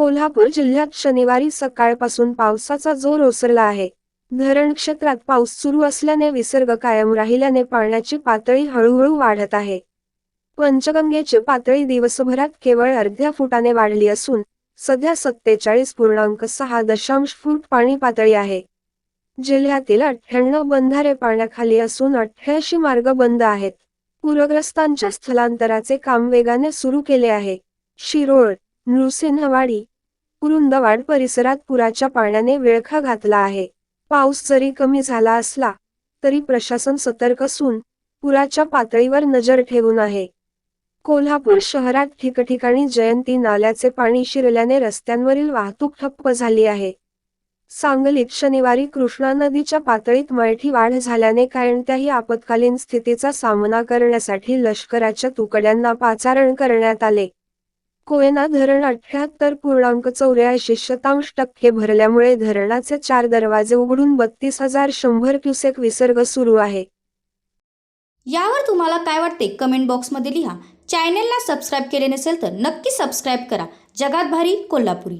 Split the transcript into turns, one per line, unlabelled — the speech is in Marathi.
कोल्हापूर जिल्ह्यात शनिवारी सकाळपासून पावसाचा जोर ओसरला आहे. धरण क्षेत्रात पाऊस सुरू असल्याने विसर्ग कायम राहिल्याने पाण्याची पातळी हळूहळू वाढत आहे. पंचगंगेची पातळी दिवसभरात केवळ अर्ध्या फुटाने वाढली असून सध्या सत्तेचाळीस पूर्णांक सहा दशांश फूट पाणी पातळी आहे. जिल्ह्यातील अठ्ठ्याण्णव बंधारे पाण्याखाली असून अठ्ठ्याऐंशी मार्ग बंद आहेत. पूरग्रस्तांच्या स्थलांतराचे काम वेगाने सुरू केले आहे. शिरोळ नृसिंहवाडी कुरुंदवाड परिसरात पुराच्या पाण्याने विळखा घातला आहे. पाऊस जरी कमी झाला असला तरी प्रशासन सतर्क असून पुराच्या पातळीवर नजर ठेवून आहे. कोल्हापूर शहरात ठिकठिकाणी जयंती नाल्याचे पाणी शिरल्याने रस्त्यांवरील वाहतूक ठप्प झाली आहे. सांगलीत शनिवारी कृष्णा नदीच्या पातळीत मळठी वाढ झाल्याने कोणत्याही आपत्कालीन स्थितीचा सामना करण्यासाठी लष्कराच्या तुकड्यांना पाचारण करण्यात आले. कोयना धरण अठ्याहत्तर पूर्णांक चौऱ्याऐंशी शतांश टक्के भरल्यामुळे धरणाचे चार दरवाजे उघडून बत्तीस हजार शंभर क्युसेक विसर्ग सुरू आहे.
यावर तुम्हाला काय वाटते? कमेंट बॉक्समध्ये लिहा. चॅनेलला सबस्क्राईब केले नसेल तर नक्की सबस्क्राईब करा. जगात भारी कोल्हापुरी.